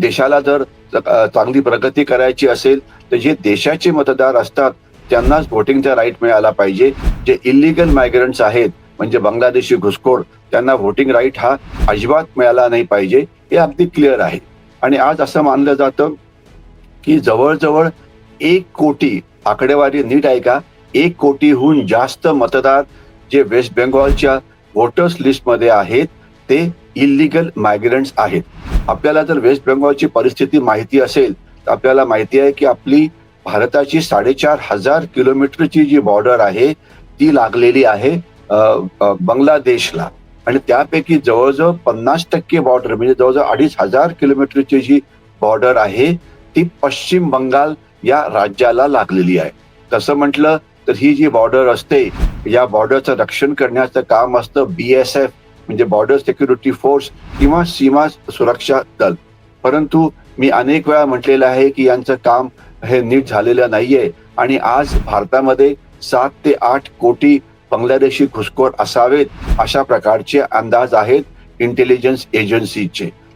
देशाला जर चांगली प्रगती करायची असेल तर जे देशाचे मतदार असतात त्यांनाच व्होटिंगचा राईट मिळाला पाहिजे. जे इलिगल मायग्रंट्स आहेत म्हणजे बांगलादेशी घुसखोर त्यांना व्होटिंग राईट हा अजिबात मिळाला नाही पाहिजे. हे अगदी क्लिअर आहे. आणि आज असं मानलं जातं की जवळजवळ एक कोटी आकडेवारी नीट आहे का? एक कोटीहून जास्त मतदार जे वेस्ट बेंगॉलच्या वोटर्स लिस्टमध्ये आहेत ते इलिगल मायग्रंट्स आहेत. आपल्याला जर वेस्ट बेंगॉलची परिस्थिती माहिती असेल तर आपल्याला माहिती आहे की आपली भारताची साडेचार हजार किलोमीटरची जी बॉर्डर आहे ती लागलेली आहे बांगलादेशला. आणि त्यापैकी जवळजवळ पन्नास टक्के बॉर्डर म्हणजे जवळजवळ अडीच हजार किलोमीटरची जी बॉर्डर आहे ती पश्चिम बंगाल या राज्याला लागलेली आहे. तसं म्हटलं तर ही जी बॉर्डर असते या बॉर्डरचं रक्षण करण्याचं काम असतं बी एस एफ म्हणजे बॉर्डर सिक्युरिटी फोर्स किंवा सीमा सुरक्षा दल. परंतु मी अनेक वेळा म्हटलेलं आहे की यांचं काम हे नीट झालेलं नाहीये. आणि आज भारतामध्ये सात ते आठ कोटी बांगलादेशी घुसखोर असावेत अशा प्रकारचे अंदाज आहेत इंटेलिजन्स एजन्सीचे